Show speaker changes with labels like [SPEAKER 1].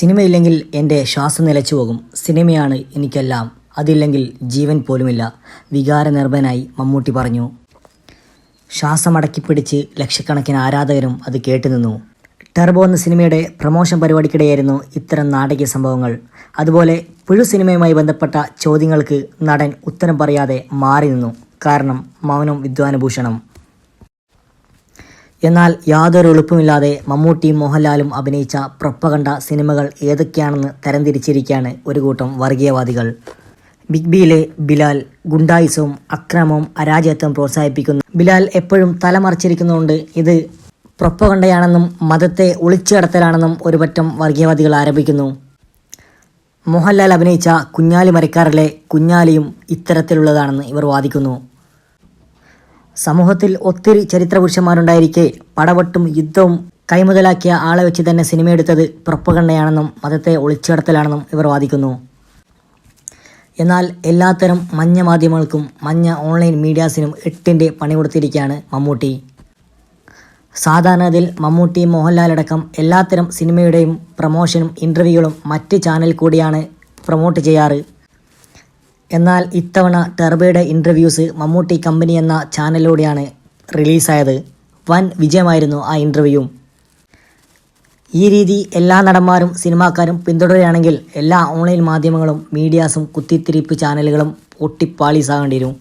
[SPEAKER 1] സിനിമയില്ലെങ്കിൽ എന്റെ ശ്വാസം നിലച്ചു പോകും. സിനിമയാണ് എനിക്കെല്ലാം. അതില്ലെങ്കിൽ ജീവൻ പോലുമില്ല. വികാരനിർഭനായി മമ്മൂട്ടി പറഞ്ഞു. ശ്വാസമടക്കിപ്പിടിച്ച് ലക്ഷക്കണക്കിന് ആരാധകരും അത് കേട്ടുനിന്നു. ടെർബോ എന്ന സിനിമയുടെ പ്രമോഷൻ പരിപാടിക്കിടെയായിരുന്നു ഇത്തരം നാടകീയ സംഭവങ്ങൾ. അതുപോലെ പുഴു സിനിമയുമായി ബന്ധപ്പെട്ട ചോദ്യങ്ങൾക്ക് നടൻ ഉത്തരം പറയാതെ മാറി നിന്നു. കാരണം മൗനം വിദ്വാനുഭൂഷണം. എന്നാൽ യാതൊരു എളുപ്പമില്ലാതെ മമ്മൂട്ടിയും മോഹൻലാലും അഭിനയിച്ച പ്രൊപ്പകണ്ട സിനിമകൾ ഏതൊക്കെയാണെന്ന് തരംതിരിച്ചിരിക്കുകയാണ് ഒരു കൂട്ടം വർഗീയവാദികൾ. ബിഗ് ബിയിലെ ബിലാൽ ഗുണ്ടായിസവും അക്രമവും അരാജകത്വം പ്രോത്സാഹിപ്പിക്കുന്നു. ബിലാൽ എപ്പോഴും തലമറിച്ചിരിക്കുന്നതുകൊണ്ട് ഇത് പ്രൊപ്പകണ്ടയാണെന്നും മതത്തെ ഒളിച്ചു കടത്തലാണെന്നും ഒരുപറ്റം വർഗീയവാദികൾ ആരോപിക്കുന്നു. മോഹൻലാൽ അഭിനയിച്ച കുഞ്ഞാലി മരക്കാറിലെ കുഞ്ഞാലിയും ഇത്തരത്തിലുള്ളതാണെന്ന് ഇവർ വാദിക്കുന്നു. സമൂഹത്തിൽ ഒത്തിരി ചരിത്ര പുരുഷന്മാരുണ്ടായിരിക്കെ പടവട്ടും യുദ്ധവും കൈമുതലാക്കിയ ആളെ വെച്ച് തന്നെ സിനിമയെടുത്തത് പ്രൊപ്പകണ്ടയാണെന്നും മതത്തെ ഒളിച്ചുകടത്തലാണെന്നും ഇവർ വാദിക്കുന്നു. എന്നാൽ എല്ലാത്തരം മഞ്ഞ മാധ്യമങ്ങൾക്കും മഞ്ഞ ഓൺലൈൻ മീഡിയാസിനും എട്ടിന്റെ പണി കൊടുത്തിരിക്കുകയാണ് മമ്മൂട്ടി. സാധാരണതിൽ മമ്മൂട്ടി മോഹൻലാലടക്കം എല്ലാത്തരം സിനിമയുടെയും പ്രമോഷനും ഇന്റർവ്യൂകളും മറ്റ് ചാനൽ കൂടിയാണ് പ്രൊമോട്ട് ചെയ്യാറ്. എന്നാൽ ഇത്തവണ ടെർബയുടെ ഇന്റർവ്യൂസ് മമ്മൂട്ടി കമ്പനി എന്ന ചാനലിലൂടെയാണ് റിലീസായത്. വൻ വിജയമായിരുന്നു ആ ഇന്റർവ്യൂവും ഈ രീതി എല്ലാ നടന്മാരും സിനിമാക്കാരും പിന്തുടരുകയാണെങ്കിൽ എല്ലാ ഓൺലൈൻ മാധ്യമങ്ങളും മീഡിയാസും കുത്തിത്തിരിപ്പ് ചാനലുകളും പൊട്ടിപ്പാളീസാകേണ്ടിയിരുന്നു